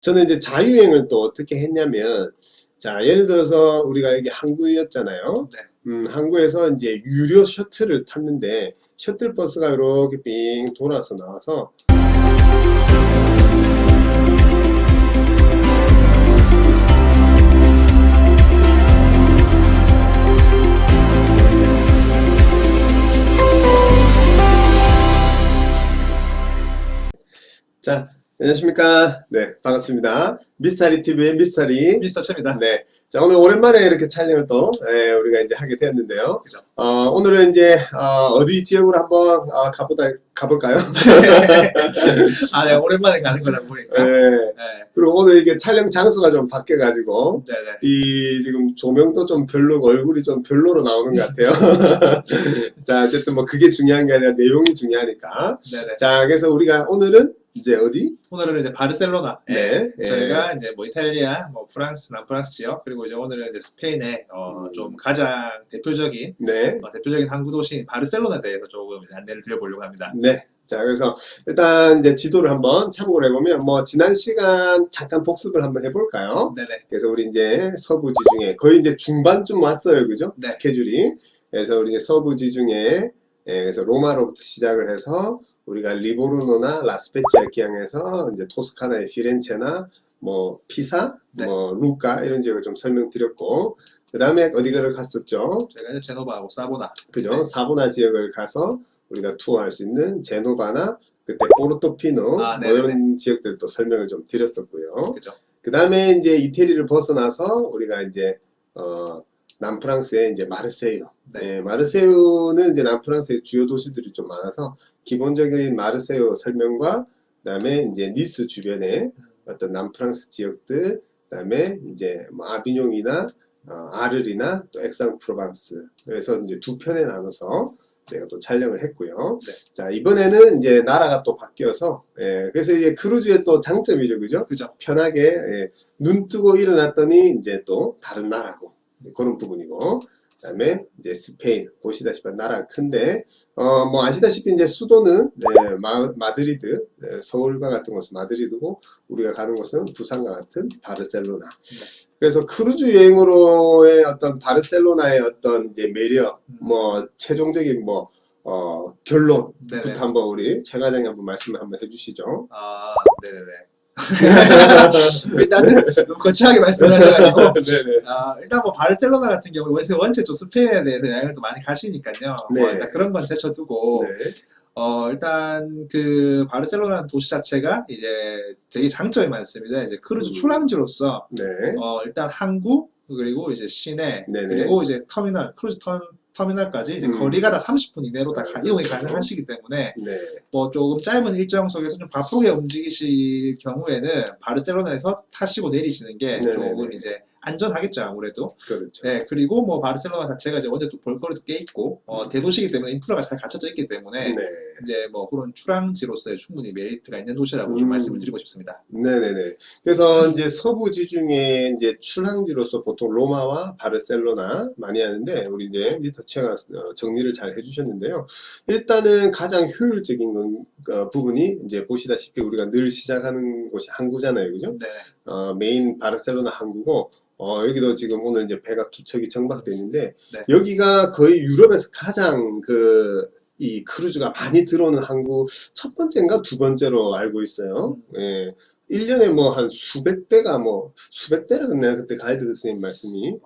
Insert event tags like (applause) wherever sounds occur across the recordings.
저는 이제 자유행을 또 어떻게 했냐면, 자, 예를 들어서 우리가 여기 항구였잖아요. 네. 음, 항구에서 이제 유료 셔틀을 탔는데, 셔틀버스가 이렇게 빙 돌아서 나와서, 자, 안녕하십니까. 네, 반갑습니다. 미스터리 TV의 미스터리. 미스터 최입니다. 네. 자, 오늘 오랜만에 이렇게 촬영을 또, 예, 우리가 이제 하게 되었는데요. 그죠. 어, 오늘은 이제, 어, 디 지역으로 한번, 어, 가보다, 가볼까요? (laughs) 아, 네, 오랜만에 가는 거다 보니까. 네. 네. 그리고 오늘 이게 촬영 장소가 좀 바뀌어가지고, 네네. 이 지금 조명도 좀 별로고 얼굴이 좀 별로로 나오는 것 같아요. (laughs) 자, 어쨌든 뭐 그게 중요한 게 아니라 내용이 중요하니까. 네네. 자, 그래서 우리가 오늘은 이제 어디? 오늘은 이제 바르셀로나. 네. 예. 저희가 이제 뭐 이탈리아, 뭐 프랑스, 남프랑스 지역, 그리고 이제 오늘은 이제 스페인의 어, 음. 좀 가장 대표적인, 네. 어, 대표적인 항구 도시인 바르셀로나에 대해서 조금 이제 안내를 드려보려고 합니다. 네. 자, 그래서 일단 이제 지도를 한번 참고를 해보면 뭐 지난 시간 잠깐 복습을 한번 해볼까요? 네네. 그래서 우리 이제 서부 지중해 거의 이제 중반쯤 왔어요, 그죠? 네. 스케줄이. 그래서 우리 이제 서부 지중해 예, 그래서 로마로부터 시작을 해서 우리가 리보르노나 라스페치아 기항에서 이제 토스카나의 피렌체나 뭐 피사, 네. 뭐 루카 이런 지역을 좀 설명드렸고 그 다음에 어디가를 갔었죠? 제가 이제 제노바하고 사보나. 그죠? 네. 사보나 지역을 가서 우리가 투어할 수 있는 제노바나 그때 포르토피노 아, 뭐. 이런 지역들도 설명을 좀 드렸었고요. 그죠. 그 다음에 이제 이태리를 벗어나서 우리가 이제 어 남프랑스의 이제 마르세유. 네. 네, 마르세유는 이제 남프랑스의 주요 도시들이 좀 많아서 기본적인 마르세유 설명과 그다음에 이제 니스 주변에 어떤 남프랑스 지역들, 그다음에 이제 뭐 아비뇽이나 어, 아르리나 또 엑상프로방스 그래서 이제 두 편에 나눠서 제가 또 촬영을 했고요. 네. 자 이번에는 이제 나라가 또 바뀌어서 예, 그래서 이제 크루즈의 또 장점이죠, 그죠? 그죠. 편하게 예, 눈 뜨고 일어났더니 이제 또 다른 나라고 그런 부분이고 그다음에 이제 스페인 보시다시피 나라가 큰데 어 뭐 아시다시피 이제 수도는 네, 마, 마드리드 네, 서울과 같은 곳은 마드리드고 우리가 가는 곳은 부산과 같은 바르셀로나 그래서 크루즈 여행으로의 어떤 바르셀로나의 어떤 이제 매력 음. 뭐 최종적인 뭐 어, 결론부터 네네. 한번 우리 최 과장이 한번 말씀을 한번 해주시죠. 아, 네네네. 일단은 너무 거창하게 말씀을 하셔가지고. 네네. (laughs) 아, 일단 뭐 바르셀로나 같은 경우 원체 원체 또 스페인에 대해서 여행을 또 많이 가시니까요. 네. 뭐 일단 그런 건 제쳐두고 네. 어 일단 그 바르셀로나 도시 자체가 이제 되게 장점이 많습니다. 이제 크루즈 음. 출항지로서 네. 어 일단 항구 그리고 이제 시내 네네. 그리고 이제 터미널 크루즈 터, 터미널까지 이제 음. 거리가 다 30분 이내로 다 가- 이용이. 가능하시기 때문에 네. 뭐 조금 짧은 일정 속에서 좀 바쁘게 움직이실 경우에는 바르셀로나에서 타시고 내리시는 게 네네네. 조금 이제 안전하겠죠 아무래도. 그렇죠. 네, 그리고 뭐 바르셀로나 자체가 이제 원래 또 볼거리도 꽤 있고 어, 음. 대도시이기 때문에 인프라가 잘 갖춰져 있기 때문에 네. 이제 뭐 그런 출항지로서의 충분히 메리트가 있는 도시라고 좀 음. 말씀을 드리고 싶습니다. 네네네. 그래서 이제 서부 지중해 이제 출항지로서 보통 로마와 바르셀로나 많이 하는데 우리 이제 미스터 채가 어, 정리를 잘 해주셨는데요. 일단은 가장 효율적인 건, 어, 부분이 이제 보시다시피 우리가 늘 시작하는 곳이 항구잖아요, 그죠? 네, 어, 메인 바르셀로나 항구고 어, 여기도 지금 오늘 이제 배가 두 척이 정박되어 있는데 네. 여기가 거의 유럽에서 가장 그 이 크루즈가 많이 들어오는 항구 첫 번째인가 두 번째로 알고 있어요. 예. 1년에 뭐 한 수백 대가 뭐 수백 대라 그랬나요? 그때 가이드 선생님 말씀이.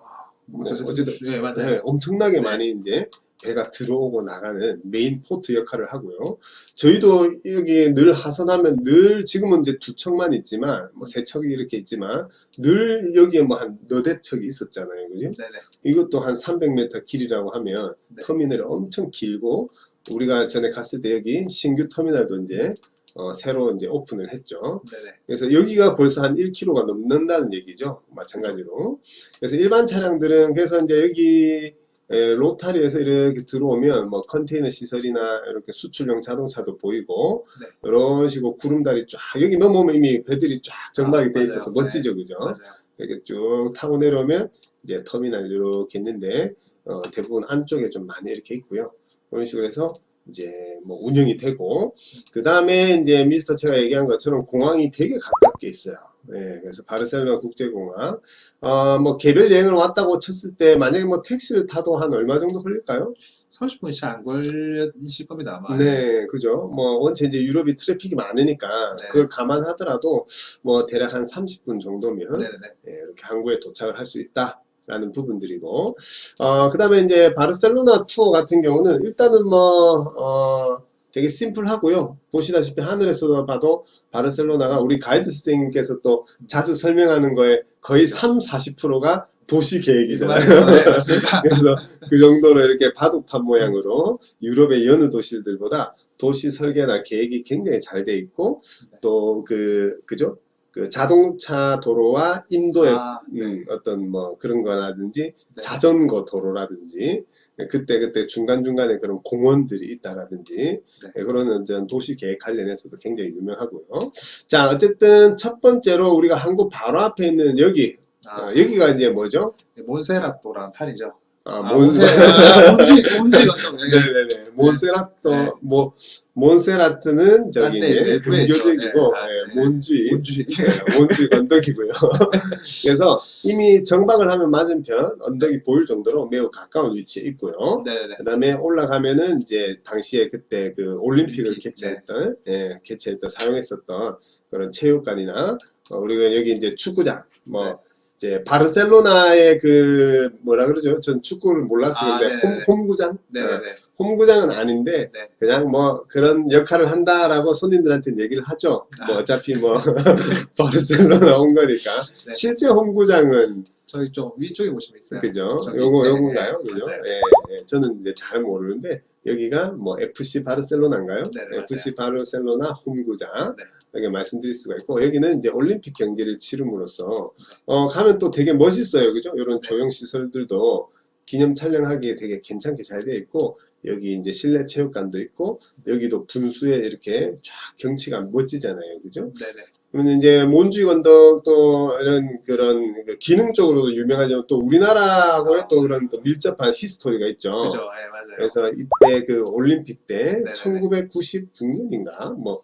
뭐 어쨌든, 네, 맞아요. 네, 엄청나게 네. 많이 이제 배가 들어오고 나가는 메인 포트 역할을 하고요. 저희도 여기 늘 하선하면 늘 지금은 이제 두 척만 있지만 뭐 세 척이 이렇게 있지만 늘 여기에 뭐 한 너댓 척이 있었잖아요. 그죠? 네네. 이것도 한 300m 길이라고 하면 네. 터미널이 엄청 길고 우리가 전에 갔을 때 여기 신규 터미널도 이제 어, 새로 이제 오픈을 했죠. 네네. 그래서 여기가 벌써 한 1km가 넘는다는 얘기죠. 마찬가지로. 그래서 일반 차량들은 그래서 이제 여기 에, 로타리에서 이렇게 들어오면 뭐 컨테이너 시설이나 이렇게 수출용 자동차도 보이고 네. 이런 식으로 구름다리 쫙 여기 넘어오면 이미 배들이 쫙 정박이 아, 돼 맞아요. 있어서 멋지죠, 그죠? 맞아요. 이렇게 쭉 타고 내려오면 이제 터미널 이렇게 있는데 어, 대부분 안쪽에 좀 많이 이렇게 있고요. 그런 식으로 해서 이제 뭐 운영이 되고 그 다음에 이제 미스터 제가 얘기한 것처럼 공항이 되게 가깝게 있어요. 예, 그래서 바르셀로나 국제공항. 어, 뭐 개별 여행을 왔다고 쳤을 때 만약에 뭐 택시를 타도 한 얼마 정도 걸릴까요? 30분이 잘안 걸리실 겁니다 아마. 네, 그죠. 뭐 원체 이제 유럽이 트래픽이 많으니까 네. 그걸 감안하더라도 뭐 대략 한 30분 정도면 네네네. 예, 이렇게 항구에 도착을 할 수 있다 라는 부분들이고, 어, 그 다음에 이제 바르셀로나 투어 같은 경우는 일단은 뭐, 어, 되게 심플하고요. 보시다시피 하늘에서 봐도 바르셀로나가 우리 가이드 선생님께서 또 자주 설명하는 거에 거의 3, 40%가 도시 계획이잖아요. 네. (laughs) 그래서 그 정도로 이렇게 바둑판 모양으로 유럽의 여느 도시들보다 도시 설계나 계획이 굉장히 잘 돼 있고 네. 또그 그죠? 그 자동차 도로와 인도의 아, 음, 어떤 뭐 그런 거라든지 네. 자전거 도로라든지 그때 그때 중간 중간에 그런 공원들이 있다라든지 네. 예, 그런 이제 도시 계획 관련해서도 굉장히 유명하고요. 자 어쨌든 첫 번째로 우리가 한국 바로 앞에 있는 여기 아, 어, 여기가 이제 뭐죠? 몬세라토라는 산이죠. 아, 아, 몬세 몬지 몬지 언덕. 네. 네네네. 몬세라토, 네. 뭐, 몬세라트는 저기 네, 네, 네, 아, 예, 네. 몬지. 네, 몬주이 언덕이고요. (laughs) 그래서 이미 정박을 하면 맞은편 언덕이 보일 정도로 매우 가까운 위치에 있고요. 네네네. 그 다음에 올라가면은 이제 당시에 그때 그 올림픽을 올림픽, 개최했던, 예, 개최했던, 사용했었던 그런 체육관이나, 어, 우리가 여기 이제 축구장, 뭐, 네. 이제 바르셀로나의 그 뭐라 그러죠? 전 축구를 몰라서 아, 네네네. 홈, 홈구장? 어, 네네네. 홈구장은 아닌데 네. 그냥 뭐 그런 역할을 한다라고 손님들한테 얘기를 하죠. 뭐 아. 어차피 뭐 (laughs) 바르셀로나 온 거니까 네. 실제 홈구장은 저기 좀 위쪽에 보시면 있어요. 그죠? 요거 네, 요건가요? 네, 그죠? 예, 예. 저는 이제 잘 모르는데 여기가 뭐 FC 바르셀로나인가요? 네, 네, FC 바르셀로나 홈구장 네. 이렇게 말씀드릴 수가 있고 여기는 이제 올림픽 경기를 치름으로써 어 가면 또 되게 멋있어요, 그죠? 이런 네. 조형 시설들도 기념 촬영하기에 되게 괜찮게 잘 되어 있고 여기 이제 실내 체육관도 있고 여기도 분수에 이렇게 쫙 경치가 멋지잖아요, 그죠? 네네. 그러면 이제 몬주이 건덕도 이런 그런 그 기능적으로도 유명하지만 또 우리나라하고의 또 그런 또 밀접한 히스토리가 있죠. 그죠. 네, 맞아요. 그래서 이때 그 올림픽 때 네네네. 1996년인가 뭐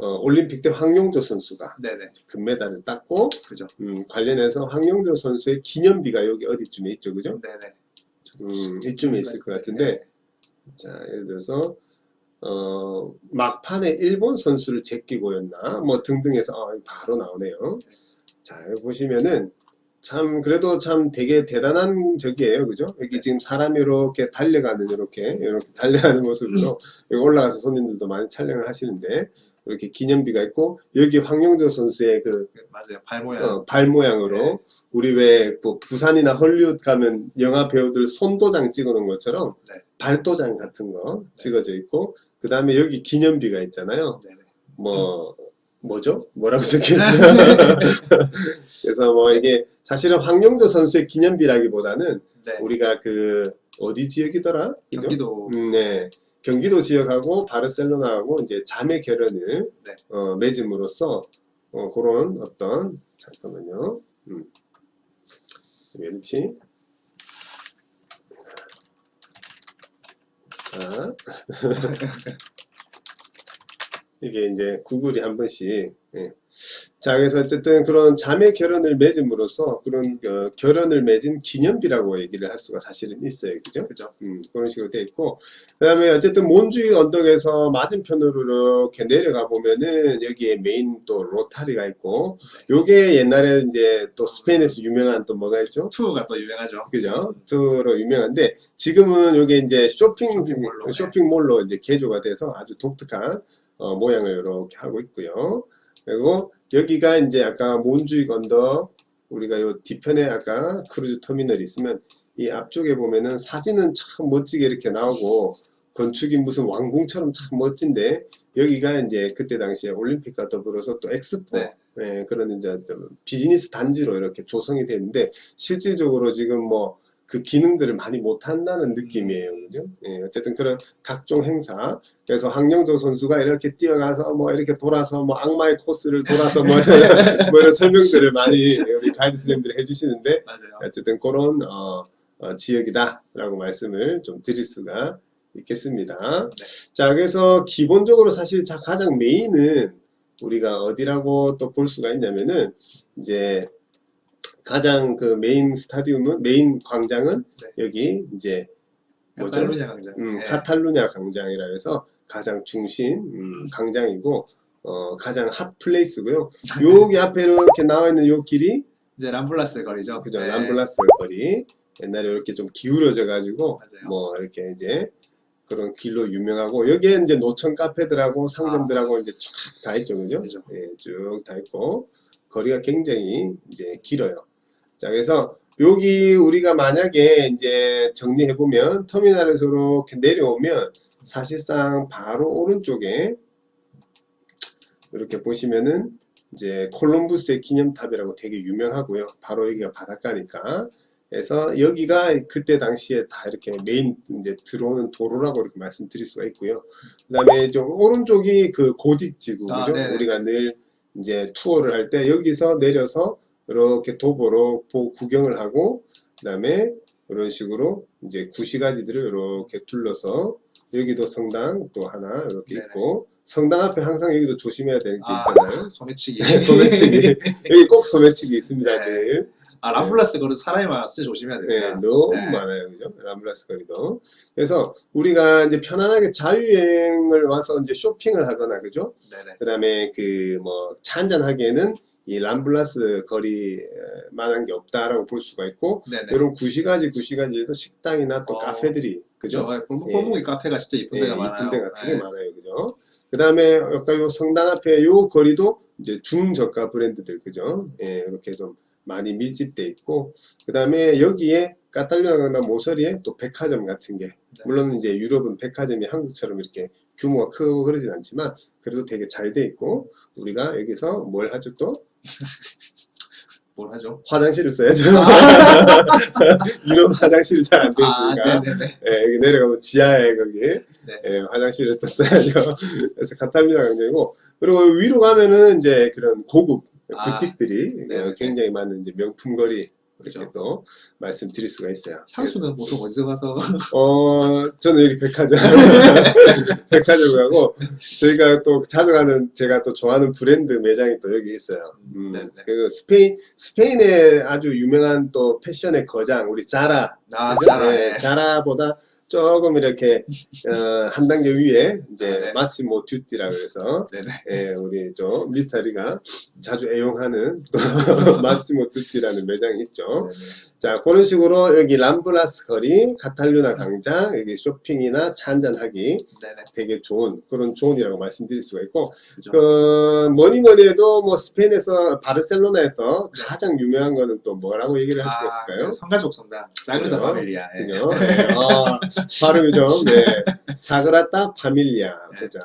어, 올림픽 때 황용조 선수가 네네. 금메달을 땄고 그죠. 음, 관련해서 황용조 선수의 기념비가 여기 어디쯤에 있죠, 그죠? 네네. 음, 이쯤에 있을 것 같은데 자 예를 들어서 어, 막판에 일본 선수를 제끼고였나 뭐 등등해서 어, 바로 나오네요. 자 여기 보시면은 참 그래도 참 되게 대단한 적이에요, 그죠? 여기 지금 사람이 이렇게 달려가는 이렇게 이렇게 달려가는 모습으로 (laughs) 여기 올라가서 손님들도 많이 촬영을 하시는데 이렇게 기념비가 있고 여기 황용조 선수의 그 네, 맞아요. 발 모양. 어, 발 모양으로 네. 우리 왜 뭐 부산이나 헐리우드 가면 영화 배우들 손도장 찍어놓은 것처럼 네. 발도장 같은 거 찍어져 있고 그 다음에 여기 기념비가 있잖아요. 네네. 뭐 뭐죠? 뭐라고 적혀있죠? (laughs) (laughs) 그래서 뭐 이게 사실은 황용조 선수의 기념비라기보다는 네. 우리가 그 어디 지역이더라? 경기도 음, 네. 경기도 지역하고 바르셀로나하고 이제 자매 결연을 네. 어, 맺음으로써 어, 그런 어떤 잠깐만요. 음. 왠지 자 (laughs) (laughs) 이게 이제 구글이 한 번씩 예. 자 그래서 어쨌든 그런 자매 결연을 맺음으로써 그런 어, 결연을 맺은 기념비라고 얘기를 할 수가 사실은 있어요, 그죠? 그죠. 음, 그런 식으로 돼 있고 그 다음에 어쨌든 몬주이 언덕에서 맞은편으로 이렇게 내려가 보면은 여기에 메인 또 로타리가 있고 요게 옛날에 이제 또 스페인에서 유명한 또 뭐가 있죠? 투어가 또 유명하죠. 그죠? 투로 유명한데 지금은 요게 이제 쇼핑 쇼핑몰로, 네. 쇼핑몰로 이제 개조가 돼서 아주 독특한 어, 모양을 이렇게 하고 있고요. 그리고 여기가 이제 아까 몬주이 언덕 우리가 요 뒤편에 아까 크루즈 터미널이 있으면 이 앞쪽에 보면은 사진은 참 멋지게 이렇게 나오고 건축이 무슨 왕궁처럼 참 멋진데 여기가 이제 그때 당시에 올림픽과 더불어서 또 엑스포 네. 예, 그런 이제 좀 비즈니스 단지로 이렇게 조성이 되는데 실질적으로 지금 뭐 그 기능들을 많이 못 한다는 느낌이에요. 그죠? 예, 어쨌든 그런 각종 행사. 그래서 황영조 선수가 이렇게 뛰어가서 뭐 이렇게 돌아서 뭐 악마의 코스를 돌아서 뭐, (laughs) 뭐 이런 설명들을 많이 우리 가이드 선생님들이 해주시는데 맞아요. 어쨌든 그런 어, 어, 지역이다라고 말씀을 좀 드릴 수가 있겠습니다. 네. 자, 그래서 기본적으로 사실 자, 가장 메인은 우리가 어디라고 또 볼 수가 있냐면은 이제 가장 그 메인 스타디움은 메인 광장은 네. 여기 이제 뭐죠? 카탈루냐 광장. 음, 네. 카탈루냐 광장이라 해서 가장 중심 음, 광장이고 어, 가장 핫 플레이스고요. (laughs) 여기 앞에 이렇게 나와 있는 요 길이 이제 람플라스 거리죠. 그죠 네. 람블라스 거리 옛날에 이렇게 좀 기울어져 가지고. 뭐 이렇게 이제 그런 길로 유명하고 여기에 이제 노천 카페들하고 상점들하고 이제 쫙 다 있죠 그죠? 아. 그죠. 예, 쭉 다 있고 거리가 굉장히 이제 길어요. 자 그래서 여기 우리가 만약에 이제 정리해 보면 터미널에서 이렇게 내려오면 사실상 바로 오른쪽에 이렇게 보시면은 이제 콜럼부스의 기념탑이라고 되게 유명하고요. 바로 여기가 바닷가니까. 그래서 여기가 그때 당시에 다 이렇게 메인 이제 들어오는 도로라고 이렇게 말씀드릴 수가 있고요. 그다음에 좀 오른쪽이 그 고딕 지구 죠. 아, 네네. 우리가 늘 이제 투어를 할 때 여기서 내려서 이렇게 도보로 보 구경을 하고 그 다음에 이런 식으로 이제 구시가지들을 이렇게 둘러서 여기도 성당 또 하나 이렇게 네네. 있고 성당 앞에 항상 여기도 조심해야 되는 게 아, 있잖아요. 소매치기. (laughs) 소매치기 (laughs) 여기 꼭 소매치기 있습니다. 네. 늘. 아 람플라스 거리 사람이 많아서 진짜 조심해야 네, 됩니다. 너무 네. 많아요, 그죠? 람블라스 거리도. 그래서 우리가 이제 편안하게 자유여행을 와서 이제 쇼핑을 하거나, 그죠? 네네. 그 다음에 그 뭐 차 한잔 하기에는 이 람블라스 거리만한 게 없다라고 볼 수가 있고, 네네. 이런 구시가지 구시가지에도 식당이나 또 어, 카페들이, 그죠? 그죠. 골목골목이 카페가 진짜 이쁜 예, 데가 많아요. 이쁜 데가 되게 네. 많아요, 그죠? 그 다음에 아까 요 성당 앞에 요 거리도 이제 중저가 브랜드들, 그죠? 예, 이렇게 좀 많이 밀집돼 있고, 그 다음에 여기에 까탈루냐나 모서리에 또 백화점 같은 게, 물론 이제 유럽은 백화점이 한국처럼 이렇게 규모가 크고 그러진 않지만, 그래도 되게 잘 돼 있고, 우리가 여기서 뭘 하죠 또? (laughs) 뭘 하죠? 화장실을 써야죠. (laughs) 유럽 화장실이 잘 안돼 아, 있으니까. 네네네. 예, 여기 내려가면 지하에 거기 예, 화장실을 또 써야죠. 그래서 카탈루냐 강정이고 그리고 위로 가면은 이제 그런 고급 아, 부틱들이 네, 어, 네. 굉장히 많은 이제 명품 거리 이렇게 그죠. 또 말씀드릴 수가 있어요. 향수는 보통 어디서 가서 (laughs) 어, 저는 여기 백화점 (laughs) 백화점 가고 저희가 또 자주 가는 제가 또 좋아하는 브랜드 매장이 또 여기 있어요. 음, 네네. 그 스페인 스페인의 아주 유명한 또 패션의 거장 우리 자라 아, 그죠? 자라, 네, 네. 자라보다 조금 이렇게 어, (laughs) 한 단계 위에 이제 네. 마시모 듀티라고 해서 네네. 예, 우리 저 미스터리가 자주 애용하는 또 (laughs) 마시모 듀티라는 매장이 있죠. 네네. 자 그런 식으로 여기 람블라스 거리, 카탈루나 광장 여기 쇼핑이나 차 한잔 하기 네네. 되게 좋은 그런 존이라고 말씀드릴 수가 있고 그죠. 그 뭐니 뭐니 해도 뭐 스페인에서 바르셀로나에서 네. 가장 유명한 거는 또 뭐라고 얘기를 할 수가 아, 있을까요? 네, 성가족 성당. 사그다 그죠. 파밀리아. 예. 그죠? 네. 아, 발음이 좀, 네. 사그라타 파밀리아. 네. 보자.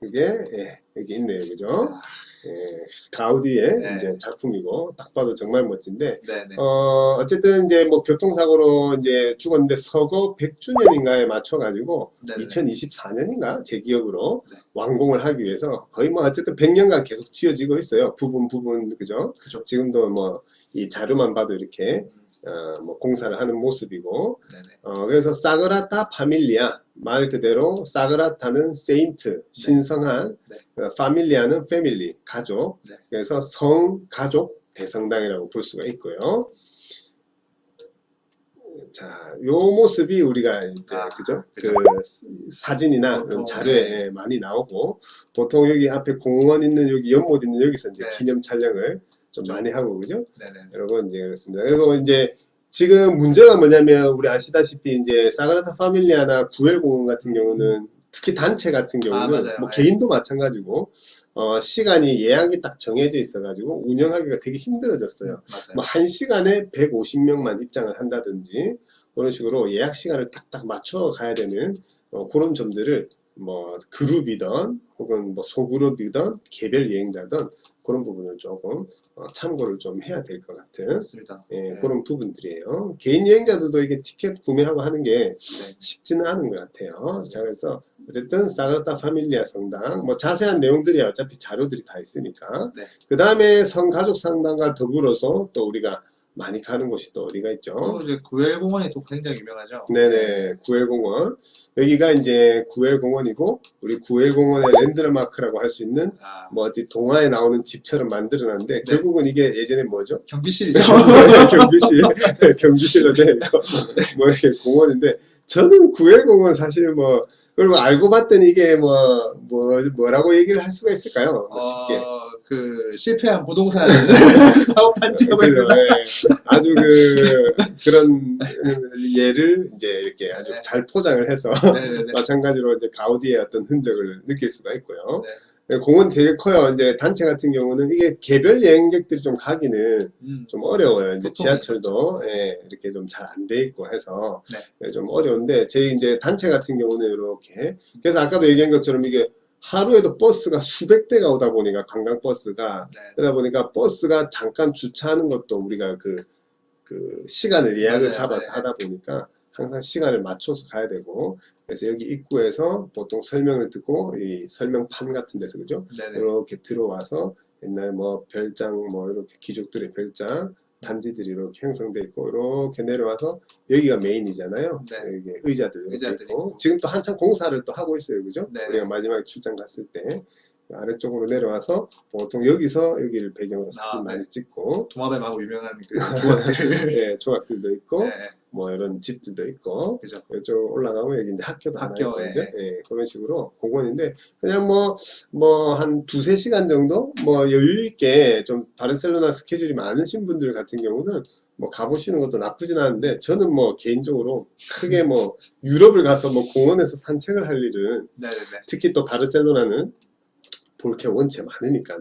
그게, 예, 여기 있네요. 그죠? 아, 예, 가우디의 네. 이제 작품이고, 딱 봐도 정말 멋진데, 네 네. 어, 어쨌든 이제 뭐 교통사고로 이제 죽었는데 서거 100주년인가에 맞춰 가지고, 네 네. 2024년인가? 제 기억으로 네. 완공을 하기 위해서 거의 뭐 어쨌든 100년간 계속 지어지고 있어요. 부분, 부분, 그죠? 그죠. 지금도 뭐, 이 자료만 봐도 이렇게, 음, 어, 뭐 공사를 하는 모습이고. 어, 그래서 사그라타 파밀리아 말 그대로 사그라타는 세인트 신성한 네. 어, 파밀리아는 패밀리 가족 네. 그래서 성 가족 대성당이라고 볼 수가 있고요. 자, 요 모습이 우리가 이제 아, 그죠? 그죠. 그 스- 사진이나 보통, 자료에 많이 나오고 보통 여기 앞에 공원 있는 여기 연못 있는 여기서 이제 네. 기념 촬영을 좀 그죠. 많이 하고 그죠? 네네. 여러분 이제 그렇습니다. 그리고 이제 지금 문제가 뭐냐면 우리 아시다시피 이제 사그라타 파밀리아나 구엘 공원 같은 경우는 특히 단체 같은 경우는 아. 뭐 네. 개인도 마찬가지고 어, 시간이 예약이 딱 정해져 있어가지고 운영하기가 되게 힘들어졌어요. 뭐 한 시간에 150명만 입장을 한다든지 그런 식으로 예약 시간을 딱딱 맞춰 가야 되는 어, 그런 점들을 뭐 그룹이든 혹은 뭐 소그룹이든 개별 여행자든 그런 부분을 조금 어, 참고를 좀 해야 될 것 같은 그렇습니다. 예, 네. 그런 부분들이에요. 개인 여행자들도 이게 티켓 구매하고 하는 게 네. 쉽지는 않은 것 같아요. 자, 그래서 어쨌든 사그라타 파밀리아 성당, 뭐 자세한 내용들이 어차피 자료들이 다 있으니까. 네. 그 다음에 성가족 성당과 더불어서 또 우리가 많이 가는 곳이 또 어디가 있죠? 또 이제 구엘 공원이 또 굉장히 유명하죠. 네네, 구엘 공원. 여기가 이제 구엘 공원이고, 우리 구엘 공원의 랜드마크라고 할 수 있는, 아, 뭐 어디 동화에 나오는 집처럼 만들어놨는데, 네. 결국은 이게 예전에 뭐죠? 경비실이죠. (laughs) 경비실, 경비실로 돼 있고, 뭐 이렇게 공원인데, 저는 구엘 공원 사실 뭐, 그리고 알고 봤더니 이게 뭐, 뭐, 뭐라고 얘기를 할 수가 있을까요? 뭐 쉽게. 어, 그 실패한 부동산 사업 단지라고 그죠? 했나? 네. (laughs) 아주 그, 그런 예를 이제 이렇게 아주 네. 잘 포장을 해서, 네네네. (laughs) 마찬가지로 이제 가우디의 어떤 흔적을 느낄 수가 있고요. 네. 네, 공원 되게 커요. 이제 단체 같은 경우는 이게 개별 여행객들이 좀 가기는 음, 좀 어려워요. 이제 지하철도 예, 이렇게 좀 잘 안 돼 있고 해서 네. 예, 좀 어려운데 저희 이제 단체 같은 경우는 이렇게 그래서 아까도 얘기한 것처럼 이게 하루에도 버스가 수백 대가 오다 보니까 관광 버스가 네. 그러다 보니까 버스가 잠깐 주차하는 것도 우리가 그, 그 시간을 예약을 맞아요. 잡아서 네. 하다 보니까 항상 시간을 맞춰서 가야 되고 그래서 여기 입구에서 보통 설명을 듣고 이 설명판 같은 데서 그죠? 네 네. 이렇게 들어와서 옛날 뭐 별장 뭐 이렇게 귀족들의 별장 단지들이 이렇게 형성돼 있고 이렇게 내려와서 여기가 메인이잖아요. 네. 여기 의자들 이렇게 의자들 있고 있고. 지금 또 한참 공사를 또 하고 있어요, 그죠? 네. 우리가 마지막에 출장 갔을 때 아래쪽으로 내려와서 보통 여기서 여기를 배경으로 사진 아, 네. 많이 찍고 도마뱀하고 유명한 그 조각들. 예, (laughs) 조각들도 있고 네. 뭐 이런 집들도 있고 그죠. 이쪽 올라가면 여기 이제 학교도 하나 학교, 있고 예. 예, 그런 식으로 공원인데 그냥 뭐 뭐 한 두세 시간 정도 뭐 여유 있게 좀 바르셀로나 스케줄이 많으신 분들 같은 경우는 뭐 가보시는 것도 나쁘진 않은데 저는 뭐 개인적으로 크게 뭐 유럽을 가서 뭐 공원에서 산책을 할 일은 네네네. 특히 또 바르셀로나는 볼 게 원체 많으니까요.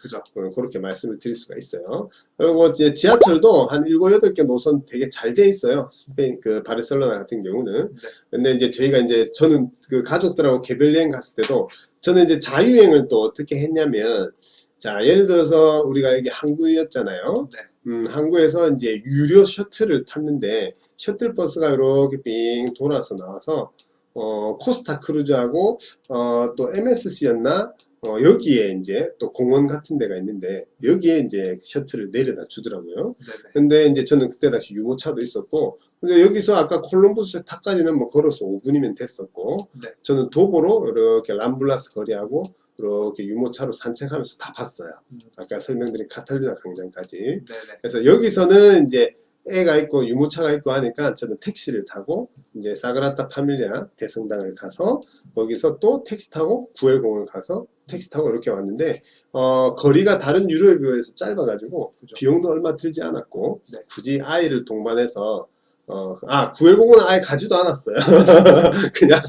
그죠. 어, 그렇게 말씀을 드릴 수가 있어요. 그리고 이제 지하철도 한 7, 8개 노선 되게 잘 돼 있어요. 스페인, 그, 바르셀로나 같은 경우는. 네. 근데 이제 저희가 이제, 저는 그 가족들하고 개별 여행 갔을 때도, 저는 이제 자유여행을 또 어떻게 했냐면, 자, 예를 들어서 우리가 여기 항구였잖아요. 네. 음, 항구에서 이제 유료 셔틀을 탔는데, 셔틀버스가 이렇게 빙 돌아서 나와서, 어, 코스타 크루즈하고, 어, 또 MSC였나? 어, 여기에 이제 또 공원 같은 데가 있는데 여기에 이제 셔틀을 내려다 주더라고요. 네네. 근데 이제 저는 그때 다시 유모차도 있었고 근데 여기서 아까 콜럼부스 탑까지는 뭐 걸어서 5분이면 됐었고 네. 저는 도보로 이렇게 람블라스 거리하고 이렇게 유모차로 산책하면서 다 봤어요. 음. 아까 설명드린 카탈루냐 광장까지. 네네. 그래서 여기서는 이제 애가 있고 유모차가 있고 하니까 저는 택시를 타고 이제 사그라타 파밀리아 대성당을 가서 거기서 또 택시 타고 구엘공을 가서 택시 타고 이렇게 왔는데 어 거리가 다른 유럽에 비해서 짧아가지고 그죠. 비용도 얼마 들지 않았고 네. 굳이 아이를 동반해서 어아 구엘공은 아예 가지도 않았어요 (laughs) 그냥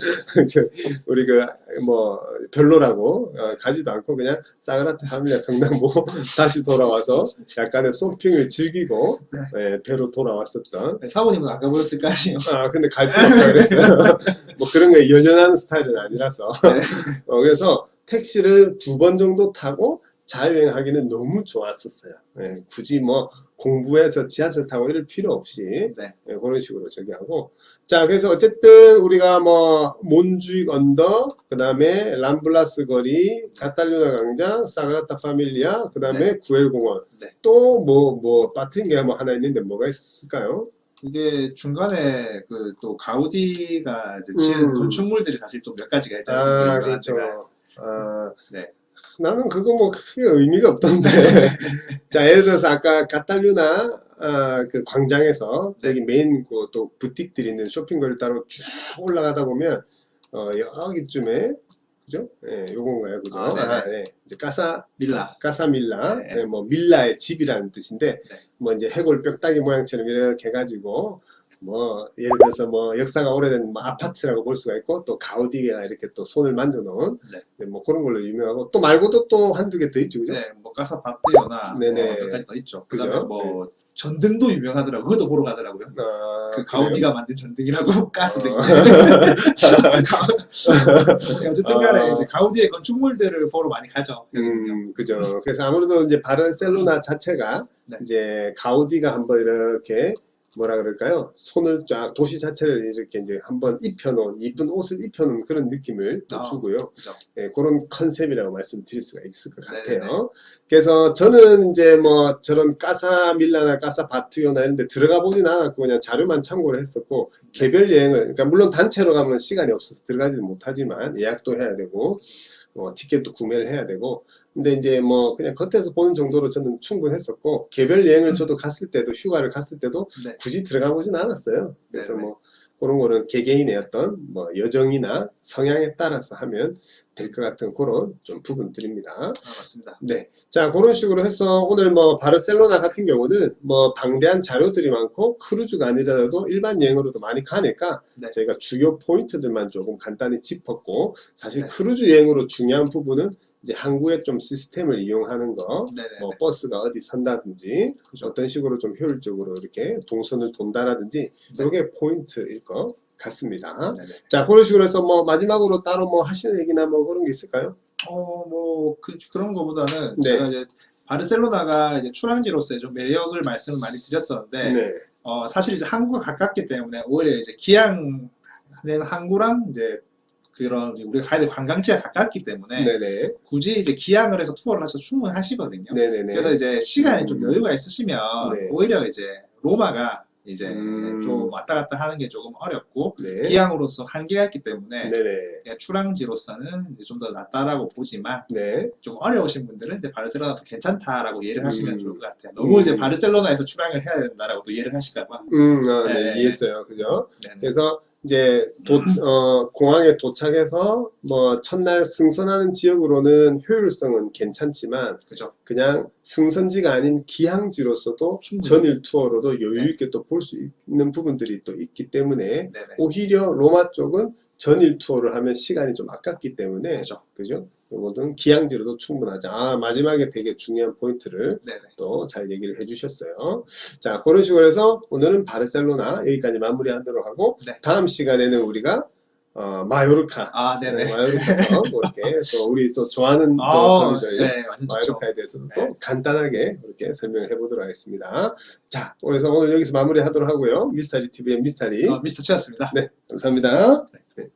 저 우리 그 뭐 별로라고 어, 가지도 않고 그냥 파밀리아 성당 보고 다시 돌아와서 약간의 쇼핑을 즐기고 네. 예, 배로 돌아왔었던 네, 사모님은 안 가보셨을 거 아니에요? 아 근데 갈 필요 없다 그랬어요 뭐 그런 거에 연연하는 스타일은 아니라서 네. (laughs) 어, 그래서 택시를 두 번 정도 타고 자유여행하기는 너무 좋았었어요 예, 굳이 뭐 공부해서 지하철 타고 이럴 필요 없이 네. 예, 그런 식으로 저기 하고 자 그래서 어쨌든 우리가 뭐 몬주익 언덕 그 다음에 람블라스 거리 카탈루나 광장 사그라타 파밀리아 그 다음에 구엘공원 네. 또뭐뭐 빠트린 게 뭐 하나 있는데 뭐가 있을까요? 이게 중간에 그 또 가우디가 이제 지은 음. 건축물들이 사실 또 몇 가지가 있지 않습니까? 아 그렇죠. 아 네. 나는 그거 뭐 크게 의미가 없던데 (laughs) 자 예를 들어서 아까 카탈루나 아, 그 광장에서 네. 여기 메인 그 또 부틱들이 있는 쇼핑거리 따로 쭉 올라가다 보면 어 여기쯤에 그죠? 예, 요건가요, 그죠? 아, 네네. 아, 네. 이제 까사 밀라. 까사 밀라, 네. 예, 뭐 밀라의 집이라는 뜻인데, 네. 뭐 이제 해골 뼈다귀 모양처럼 이렇게 해가지고, 뭐 예를 들어서 뭐 역사가 오래된 뭐 아파트라고 볼 수가 있고, 또 가우디가 이렇게 또 손을 만져 놓은, 네. 네, 뭐 그런 걸로 유명하고, 또 말고도 또 한두 개 더 있죠, 그죠? 네, 뭐 까사 바티오나 네네. 뭐 몇 가지 더 있죠. 그죠? 그다음에 뭐 전등도 유명하더라고요. 그것도 보러 가더라고요. 아, 그 그래요? 가우디가 만든 전등이라고 (laughs) 가스등. 어. 네, 어쨌든 간에 아. 이제 가우디의 건축물들을 보러 많이 가죠. 음, 그죠. 그래서 아무래도 이제 바르셀로나 자체가 네. 이제 가우디가 한번 이렇게 뭐라 그럴까요? 손을 쫙 도시 자체를 이렇게 이제 한번 입혀놓은 이쁜 옷을 입혀놓은 그런 느낌을 또 아, 주고요. 그죠. 예, 그런 컨셉이라고 말씀드릴 수가 있을 것 네네네. 같아요. 그래서 저는 이제 뭐 저런 까사 밀라나 까사 바투요나 이런 데 들어가 보진 않았고 그냥 자료만 참고를 했었고 개별 여행을 그러니까 물론 단체로 가면 시간이 없어서 들어가지는 못하지만 예약도 해야 되고 뭐 티켓도 구매를 해야 되고 근데 이제 뭐 그냥 겉에서 보는 정도로 저는 충분했었고 개별 여행을 음. 저도 갔을 때도 휴가를 갔을 때도 네. 굳이 들어가 보진 않았어요. 그래서 네네. 뭐 그런 거는 개개인의 어떤 뭐 여정이나 성향에 따라서 하면 될 것 같은 그런 좀 부분들입니다. 아, 맞습니다. 네. 자, 그런 식으로 해서 오늘 뭐 바르셀로나 같은 경우는 뭐 방대한 자료들이 많고 크루즈가 아니더라도 일반 여행으로도 많이 가니까 네. 저희가 주요 포인트들만 조금 간단히 짚었고 사실 네. 크루즈 여행으로 중요한 부분은 이제 항구의 좀 시스템을 이용하는 거, 네네. 뭐 버스가 어디 선다든지 그죠. 어떤 식으로 좀 효율적으로 이렇게 동선을 돈다라든지 네. 이게 포인트일 것 같습니다. 네네. 자, 그런 식으로 해서 뭐 마지막으로 따로 뭐 하시는 얘기나 뭐 그런 게 있을까요? 어, 뭐, 그, 그런 거보다는 네. 제가 이제 바르셀로나가 이제 출항지로서의 좀 매력을 말씀을 많이 드렸었는데, 네. 어, 사실 이제 항구가 가깝기 때문에 오히려 이제 기항 낸 항구랑 이제 그런 우리가 가야 될 관광지가 가깝기 때문에 네네. 굳이 이제 기항을 해서 투어를 하셔도 충분하시거든요. 네네네. 그래서 이제 시간이 좀 음. 여유가 있으시면 네. 오히려 이제 로마가 이제 음. 좀 왔다 갔다 하는 게 조금 어렵고 네. 기항으로서 한계가 있기 때문에. 그냥 출항지로서는 좀 더 낫다라고 보지만 네. 좀 어려우신 분들은 이제 바르셀로나도 괜찮다라고 이해를 하시면 음. 좋을 것 같아요. 너무 음. 이제 바르셀로나에서 출항을 해야 된다라고 또 이해를 하실까봐. 음, 아, 네, 네. 이해했어요. 그죠? 네네. 그래서 이제 도, 어, 공항에 도착해서 뭐 첫날 승선하는 지역으로는 효율성은 괜찮지만 그죠. 그냥 승선지가 아닌 기항지로서도 충분히. 전일 투어로도 여유 네. 있게 또 볼 수 있는 부분들이 또 있기 때문에 네네. 오히려 로마 쪽은 전일 투어를 하면 시간이 좀 아깝기 때문에 그죠. 그죠? 이거는 기항지로도 충분하죠. 아, 마지막에 되게 중요한 포인트를. 또 잘 얘기를 해주셨어요. 자, 그런 식으로 해서 오늘은 바르셀로나 여기까지 마무리 하도록 하고 네. 다음 시간에는 우리가 어, 마요르카, 아, 네네. 마요르카에서 뭐 이렇게 또 우리 또 좋아하는 또 아, 섬이죠. 네. 마요르카에 대해서도 네. 또 간단하게 이렇게 설명을 해보도록 하겠습니다. 자, 그래서 오늘 여기서 마무리하도록 하고요. 미스터리 TV의 미스터리. 어, 미스터 치였습니다. 네, 감사합니다. 네.